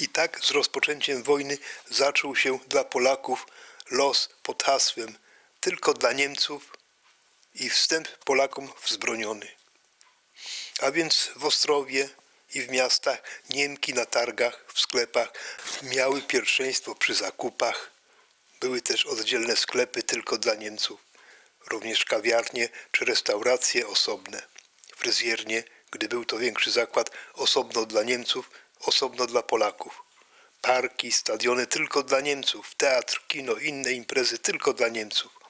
I tak z rozpoczęciem wojny zaczął się dla Polaków los pod hasłem tylko dla Niemców i wstęp Polakom wzbroniony. A więc w Ostrowie i w miastach Niemki na targach, w sklepach miały pierwszeństwo przy zakupach. Były też oddzielne sklepy tylko dla Niemców, również kawiarnie czy restauracje osobne, fryzjernie, gdy był to większy zakład, osobno dla Niemców, osobno dla Polaków. Parki, stadiony tylko dla Niemców, teatr, kino, inne imprezy tylko dla Niemców.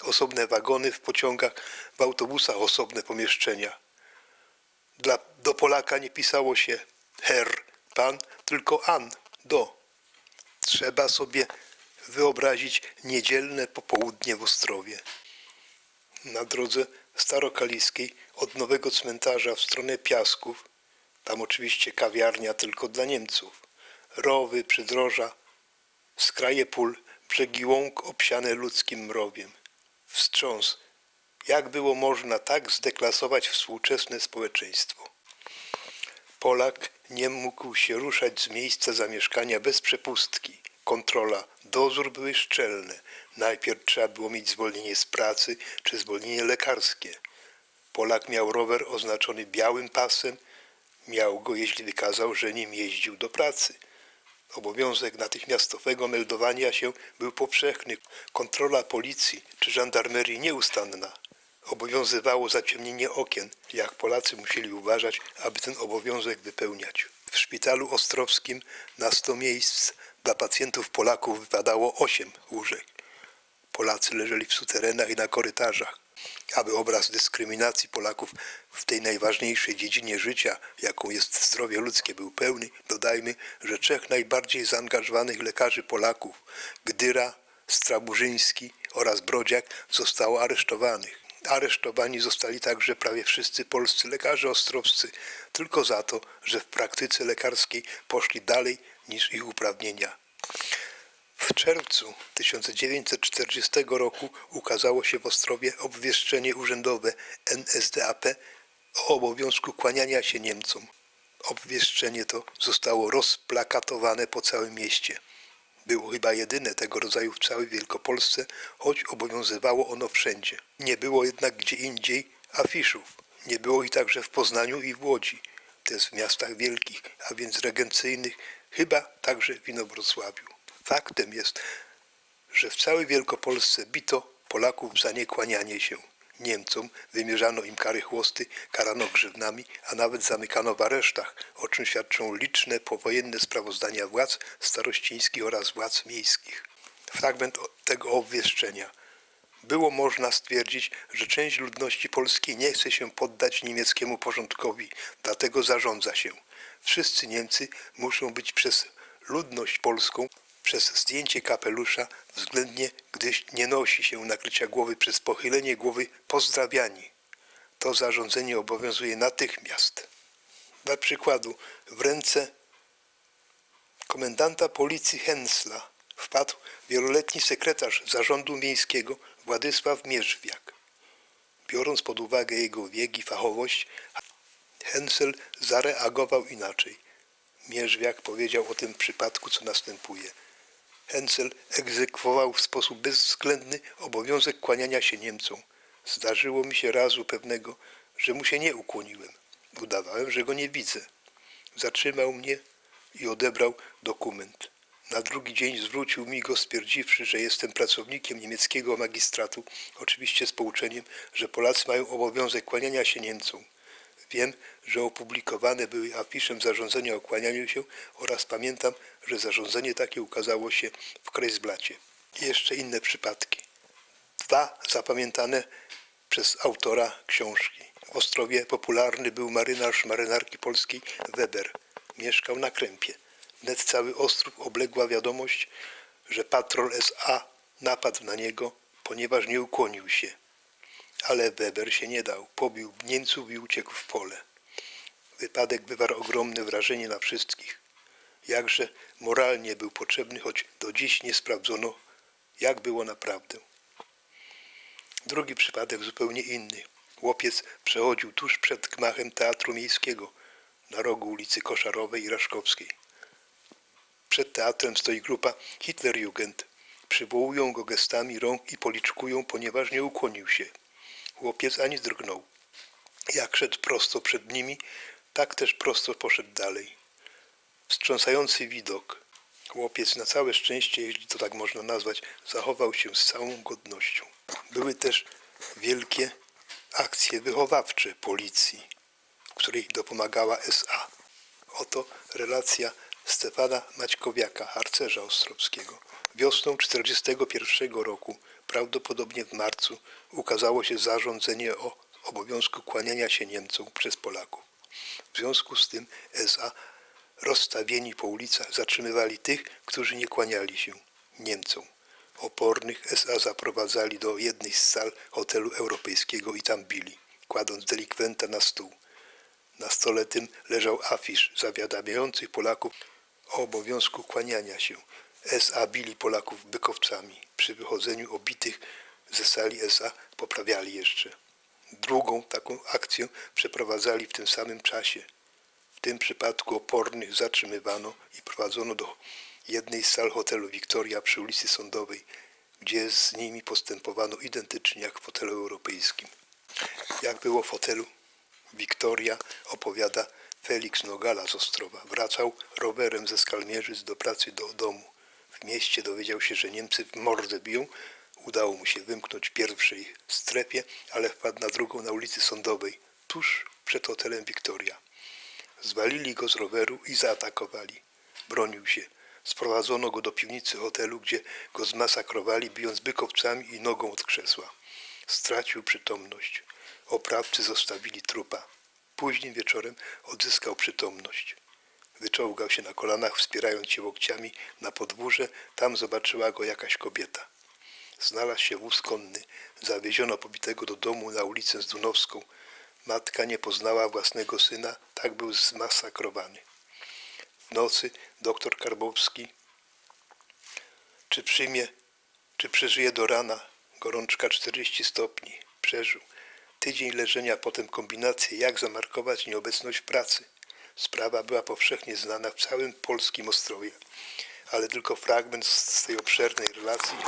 Osobne wagony w pociągach, w autobusach osobne pomieszczenia. Dla, do Polaka nie pisało się Herr, pan, tylko an, do. Trzeba sobie wyobrazić niedzielne popołudnie w Ostrowie. Na drodze starokaliskiej od nowego cmentarza w stronę Piasków, tam oczywiście kawiarnia tylko dla Niemców, rowy, przydroża, skraje pól, brzegi łąk obsiane ludzkim mrowiem. Wstrząs, jak było można tak zdeklasować współczesne społeczeństwo? Polak nie mógł się ruszać z miejsca zamieszkania bez przepustki. Kontrola, dozór były szczelne. Najpierw trzeba było mieć zwolnienie z pracy czy zwolnienie lekarskie. Polak miał rower oznaczony białym pasem, miał go, jeśli wykazał, że nim jeździł do pracy. Obowiązek natychmiastowego meldowania się był powszechny. Kontrola policji czy żandarmerii nieustanna. Obowiązywało zaciemnienie okien, jak Polacy musieli uważać, aby ten obowiązek wypełniać. W szpitalu ostrowskim na 100 miejsc dla pacjentów Polaków wypadało 8 łóżek. Polacy leżeli w suterenach i na korytarzach. Aby obraz dyskryminacji Polaków w tej najważniejszej dziedzinie życia, jaką jest zdrowie ludzkie, był pełny, dodajmy, że trzech najbardziej zaangażowanych lekarzy Polaków, Gdyra, Straburzyński oraz Brodziak, zostało aresztowanych. Aresztowani zostali także prawie wszyscy polscy lekarze ostrowscy, tylko za to, że w praktyce lekarskiej poszli dalej niż ich uprawnienia. W czerwcu 1940 roku ukazało się w Ostrowie obwieszczenie urzędowe NSDAP o obowiązku kłaniania się Niemcom. Obwieszczenie to zostało rozplakatowane po całym mieście. Było chyba jedyne tego rodzaju w całej Wielkopolsce, choć obowiązywało ono wszędzie. Nie było jednak gdzie indziej afiszów. Nie było ich także w Poznaniu i w Łodzi, to jest w miastach wielkich, a więc regencyjnych, chyba także w Inowrocławiu. Faktem jest, że w całej Wielkopolsce bito Polaków za niekłanianie się. Niemcom wymierzano im kary chłosty, karano grzywnami, a nawet zamykano w aresztach, o czym świadczą liczne powojenne sprawozdania władz starościńskich oraz władz miejskich. Fragment tego obwieszczenia. Było można stwierdzić, że część ludności polskiej nie chce się poddać niemieckiemu porządkowi, dlatego zarządza się. Wszyscy Niemcy muszą być przez ludność polską przez zdjęcie kapelusza względnie, gdyż nie nosi się nakrycia głowy przez pochylenie głowy pozdrawiani. To zarządzenie obowiązuje natychmiast. Dla przykładu, w ręce komendanta policji Hensla wpadł wieloletni sekretarz zarządu miejskiego Władysław Mierzwiak. Biorąc pod uwagę jego wiek i fachowość, Hensel zareagował inaczej. Mierzwiak powiedział o tym przypadku, co następuje. Hensel egzekwował w sposób bezwzględny obowiązek kłaniania się Niemcom. Zdarzyło mi się razu pewnego, że mu się nie ukłoniłem. Udawałem, że go nie widzę. Zatrzymał mnie i odebrał dokument. Na drugi dzień zwrócił mi go, stwierdziwszy, że jestem pracownikiem niemieckiego magistratu, oczywiście z pouczeniem, że Polacy mają obowiązek kłaniania się Niemcom. Wiem, że opublikowane były afiszem zarządzenia o kłanianiu się oraz pamiętam, że zarządzenie takie ukazało się w Kreisblacie. I jeszcze inne przypadki. Dwa zapamiętane przez autora książki. W Ostrowie popularny był marynarz marynarki polskiej Weber. Mieszkał na Krępie. Wnet cały Ostrów obległa wiadomość, że patrol SA napadł na niego, ponieważ nie ukłonił się. Ale Weber się nie dał, pobił Niemców i uciekł w pole. Wypadek wywarł ogromne wrażenie na wszystkich. Jakże moralnie był potrzebny, choć do dziś nie sprawdzono, jak było naprawdę. Drugi przypadek zupełnie inny. Chłopiec przechodził tuż przed gmachem Teatru Miejskiego na rogu ulicy Koszarowej i Raszkowskiej. Przed teatrem stoi grupa Hitlerjugend. Przywołują go gestami rąk i policzkują, ponieważ nie ukłonił się. Chłopiec ani drgnął. Jak szedł prosto przed nimi, tak też prosto poszedł dalej. Wstrząsający widok. Chłopiec na całe szczęście, jeśli to tak można nazwać, zachował się z całą godnością. Były też wielkie akcje wychowawcze policji, której dopomagała SA. Oto relacja Stefana Maćkowiaka, harcerza ostrowskiego. Wiosną 1941 roku, prawdopodobnie w marcu, ukazało się zarządzenie o obowiązku kłaniania się Niemcom przez Polaków. W związku z tym SA rozstawieni po ulicach zatrzymywali tych, którzy nie kłaniali się Niemcom. Opornych SA zaprowadzali do jednej z sal hotelu europejskiego i tam bili, kładąc delikwenta na stół. Na stole tym leżał afisz zawiadamiający Polaków o obowiązku kłaniania się. SA bili Polaków bykowcami. Przy wychodzeniu obitych ze sali SA poprawiali jeszcze. Drugą taką akcję przeprowadzali w tym samym czasie. W tym przypadku opornych zatrzymywano i prowadzono do jednej z sal hotelu Wiktoria przy ulicy Sądowej, gdzie z nimi postępowano identycznie jak w hotelu europejskim. Jak było w hotelu Wiktoria, opowiada Felix Nogala z Ostrowa. Wracał rowerem ze Skalmierzyc do pracy do domu. W mieście dowiedział się, że Niemcy w mordę biją. Udało mu się wymknąć pierwszej strefie, ale wpadł na drugą na ulicy Sądowej, tuż przed hotelem Wiktoria. Zwalili go z roweru i zaatakowali. Bronił się. Sprowadzono go do piwnicy hotelu, gdzie go zmasakrowali, bijąc bykowcami i nogą od krzesła. Stracił przytomność. Oprawcy zostawili trupa. Późnym wieczorem odzyskał przytomność. Wyczołgał się na kolanach, wspierając się łokciami na podwórze. Tam zobaczyła go jakaś kobieta. Znalazł się wóz konny. Zawieziono pobitego do domu na ulicę Zdunowską. Matka nie poznała własnego syna, tak był zmasakrowany. W nocy doktor Karbowski, czy przyjmie, czy przeżyje do rana, gorączka 40 stopni, przeżył. Tydzień leżenia, potem kombinacje, jak zamarkować nieobecność pracy. Sprawa była powszechnie znana w całym polskim Ostrowie, ale tylko fragment z tej obszernej relacji